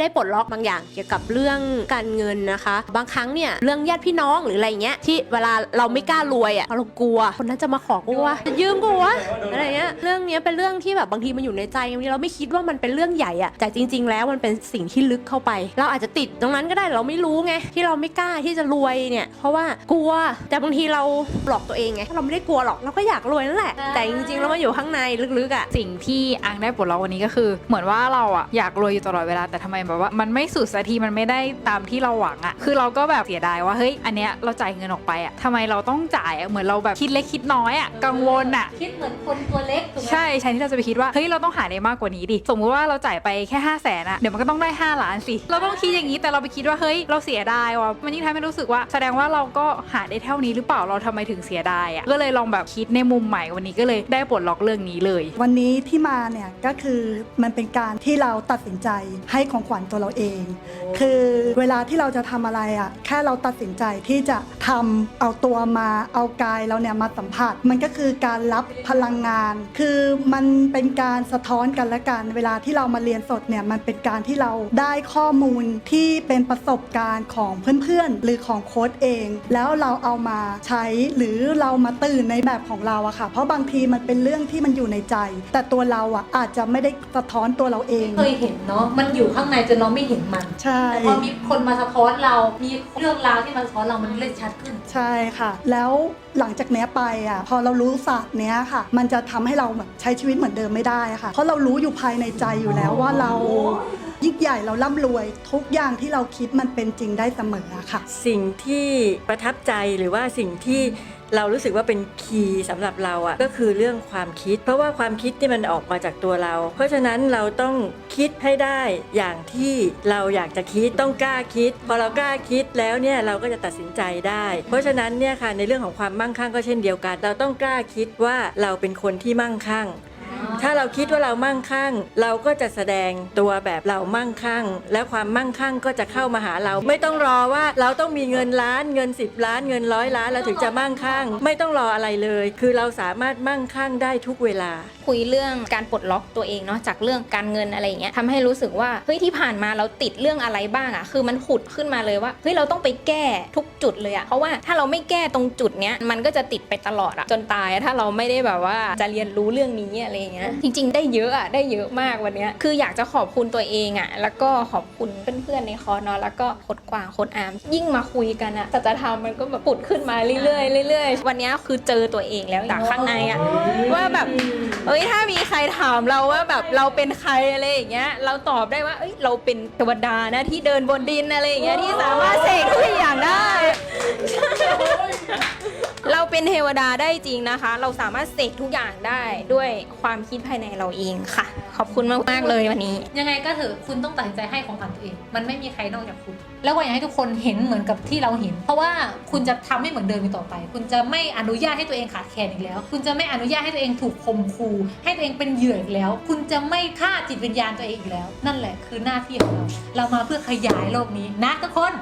ได้ปลดล็อกบางอย่าง เกี่ยวกับเรื่องการเงินนะคะ บางครั้งเนี่ยเรื่องญาติพี่น้องหรืออะไรเงี้ยที่เวลาเราไม่กล้ารวยอะ่ะเพราะเรากลัว คนนั้นจะมาขอกูว่าจะยืมกูวะอะไรเงี้ยเรื่องเนี้ยเป็นเรื่องที่แบบบางทีมันอยู่ในใจบางทีเราไม่คิดว่ามันเป็นเรื่องใหญ่อะ่ะแต่จริง ๆ แล้วมันเป็นสิ่งที่ลึกเข้าไป เราอาจจะติดตรงนั้นก็ได้เราไม่รู้ไงที่เราไม่กล้าที่จะรวยเนี่ยเพราะว่ากลัวแต่บางทีเราหลอกตัวเองไงเราไม่ได้กลัวหรอกเราก็อยากรวยนั่นแหละ แต่จริงๆแล้วมันอยู่ข้างในลึกๆอะสิ่งที่อังได้ปลดล็อกวันนี้ก็คือ เหมือนว่าเราอะอยากรวยอยู่ตลอดเวลาแต่ทำไมแบบว่ามันไม่สุดสักทีมันไม่ได้ตามที่เราหวังอะคือเราก็แบบเสียดายว่าเฮ้ยอันเนี้ยเราจ่ายเงินออกไปอะทำไมเราต้องจ่ายอะเหมือนเราแบบคิดเล็กคิดน้อยอะกังวลอะคิดเหมือนคนตัวเล็กถูกไหมใช่ใช่ที่เราจะไปคิดว่าเฮ้ยเราต้องหาได้มากกว่านี้ดิสมมุติว่าเราจ่ายไปแค่5 0 0แสนอะเดี๋ยวมันก็ต้องได้ 5 ล้านสิเราต้องคิดอย่างนี้แต่เราไปคิดว่าเฮ้ยเราเสียดายว่ะมันยิ่งทำให้รู้สึกว่า แสดงว่าเราก็หาได้เท่านี้หรือเปล่าเราทำไมถึงเสียดายอะก็เลยลองแบบคิดในมุมใหม่วันนี้ก็เลยได้ปลดล็อกเรื่องนี้เลย วันนี้ที่มาเนี่ยก็คือมันเป็นการที่เราตัดสินใจให้ของขวัญตัวเราเอง คือเวลาที่เราจะทำอะไรอะแค่เราตัดสินใจที่จะทำเอาตัวมาเอากายเราเนี่ยมาสัมผัส มันก็คือการรับพลังงาน คือมันเป็นการสะท้อนกันและกัน เวลาที่เรามาเรียนสดเนี่ยมันเป็นการที่เราได้ข้อมูลที่เป็นประสบการณ์ของเพื่อนๆ หรือของโค้ดเอง แล้วเราเอามาใช้หรือเรามาตื่นในแบบของเราอะค่ะ เพราะบางทีมันเป็นเรื่องที่มันอยู่ในใจ แต่ตัวเราอะอาจจะไม่ได้สะท้อนตัวเราเอง เคยเห็นเนาะมันอยู่ข้างในจนเราไม่เห็นมันใช่ แต่พอมีคนมาสะท้อนเรา มีเรื่องราวที่มาสะท้อนเรามันเลยชัดขึ้น ใช่ค่ะ แล้วหลังจากเนี้ยไปอะพอเรารู้ศาสตร์เนี้ยค่ะ มันจะทำให้เราแบบใช้ชีวิตเหมือนเดิมไม่ได้ค่ะ เพราะเรารู้อยู่ภายในใจอยู่แล้วว่าเรายิ่งใหญ่เราร่ำรวย ทุกอย่างที่เราคิดมันเป็นจริงได้เสมอค่ะ สิ่งที่ประทับใจหรือว่าสิ่งที่ เรารู้สึกว่าเป็นคีย์สำหรับเราอะ่ะก็คือเรื่องความคิด เพราะว่าความคิดที่มันออกมาจากตัวเรา เพราะฉะนั้นเราต้องคิดให้ได้อย่างที่เราอยากจะคิดต้องกล้าคิด พอเรากล้าคิดแล้วเนี่ยเราก็จะตัดสินใจได้ เพราะฉะนั้นเนี่ยค่ะในเรื่องของความมั่งคั่งก็เช่นเดียวกัน เราต้องกล้าคิดว่าเราเป็นคนที่มั่งคั่ง ถ้าเราคิดว่าเรามั่งคั่ง เราก็จะแสดงตัวแบบเรามั่งคั่ง และความมั่งคั่งก็จะเข้ามาหาเรา ไม่ต้องรอว่าเราต้องมีเงินล้านเงิน 10 ล้านเงินร้อยล้านเราถึงจะมั่งคั่ง ไม่ต้องรออะไรเลย คือเราสามารถมั่งคั่งได้ทุกเวลา คุยเรื่องการปลดล็อกตัวเองเนาะจากเรื่องการเงินอะไรอย่างเงี้ยทำให้รู้สึกว่าเฮ้ยที่ผ่านมาเราติดเรื่องอะไรบ้างอะคือมันขุดขึ้นมาเลยว่าเฮ้ยเราต้องไปแก้ทุกจุดเลยอะเพราะว่าถ้าเราไม่แก้ตรงจุดเนี้ยมันก็จะติดไปตลอดอะจนตายอะถ้าเราไม่ได้แบบว่าจะเรียนรู้เรื่องนี้อะไรอย่างเงี้ยจริง ๆ ได้เยอะอะได้เยอะมากวันเนี้ยคืออยากจะขอบคุณตัวเองอะแล้วก็ขอบคุณเพื่อนๆในคอร์สเนาะแล้วก็โคดกวางโคดอาร์มยิ่งมาคุยกันอะสัจธรรมมันก็แบบปุดขึ้นมาเรื่อยๆเรื่อยๆวันเนี้ยคือเจอตัวเองแล้วจากข้างในอะว่าแบบเอ้ยถ้ามีใครถามเราว่าแบบเราเป็นใครอะไรอย่างเงี้ยเราตอบได้ว่าเอ้ยเราเป็นเทวดานะที่เดินบนดินอะไรอย่างเงี้ยที่สามารถเสกทุกอย่างได้ เป็นเทวดาได้จริงนะคะ เราสามารถเสกทุกอย่างได้ด้วยความคิดภายในเราเองค่ะ ขอบคุณมากๆเลยวันนี้ ยังไงก็เถอะคุณต้องตัดสินใจให้ของขวัญตัวเอง มันไม่มีใครนอกจากคุณ แล้วก็อยากให้ทุกคนเห็นเหมือนกับที่เราเห็น เพราะว่าคุณจะทำไม่เหมือนเดิมอีกต่อไป คุณจะไม่อนุญาตให้ตัวเองขาดแคลนอีกแล้ว คุณจะไม่อนุญาตให้ตัวเองถูกข่มขู่ให้ตัวเองเป็นเหยื่ออีกแล้ว คุณจะไม่ฆ่าจิตวิญญาณตัวเองอีกแล้ว นั่นแหละคือหน้าที่ของเรา เรามาเพื่อขยายโลกนี้นะทุกคน